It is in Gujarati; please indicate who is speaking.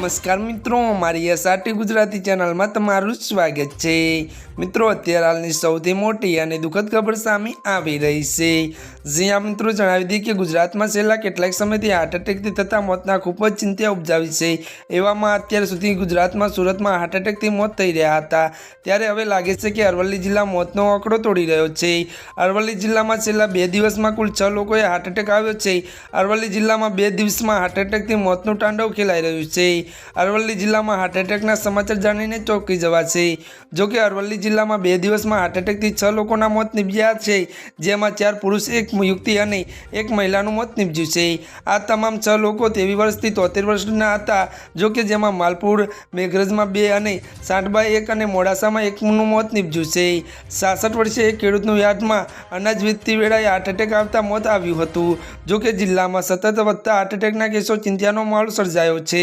Speaker 1: નમસ્કાર મિત્રો, મારી એસઆરટી ગુજરાતી ચેનલમાં તમારું સ્વાગત છે. મિત્રો, અત્યારે હાલની સૌથી મોટી અને દુઃખદ ખબર સામે આવી રહી છે. જ્યાં મિત્રો, જણાવી દઈએ કે ગુજરાતમાં છેલ્લા કેટલાક સમયથી હાર્ટ એટેકથી થતા મોતના ખૂબ જ ચિંતા ઉપજાવી છે. એવામાં અત્યાર સુધી ગુજરાતમાં સુરતમાં હાર્ટ એટેકથી મોત થઈ રહ્યા હતા. ત્યારે હવે લાગે છે કે અરવલ્લી જિલ્લા મોતનો આંકડો તોડી રહ્યો છે. અરવલ્લી જિલ્લામાં છેલ્લા બે દિવસમાં કુલ છ લોકોએ હાર્ટ એટેક આવ્યો છે. અરવલ્લી જિલ્લામાં બે દિવસમાં હાર્ટ એટેકથી મોતનું તાંડવ ખેલાઈ રહ્યું છે. અરવલ્લી જિલ્લામાં હાર્ટ એટેકના સમાચાર જાણીને ચોંકી જવાશે. જો કે અરવલ્લી જિલ્લામાં બે દિવસમાં હાર્ટ એટેકથી છ લોકોના મોત નીપજ્યા છે, જેમાં ચાર પુરુષ, એક યુવતી અને એક મહિલાનું મોત નીપજ્યું છે. આ તમામ છ લોકો તેવી વર્ષથી તોતેર વર્ષના હતા, જોકે જેમાં માલપુર, મેઘરજમાં બે અને સાંઠબાઈ એક અને મોડાસામાં એકનું મોત નીપજ્યું છે. સાસઠ વર્ષે એક ખેડૂતનું યાર્ડમાં અનાજ વીતતી વેળાએ હાર્ટ એટેક આવતા મોત આવ્યું હતું. જો કે જિલ્લામાં સતત વધતા હાર્ટ એટેકના કેસો ચિંતાનો માહોલ સર્જાયો છે.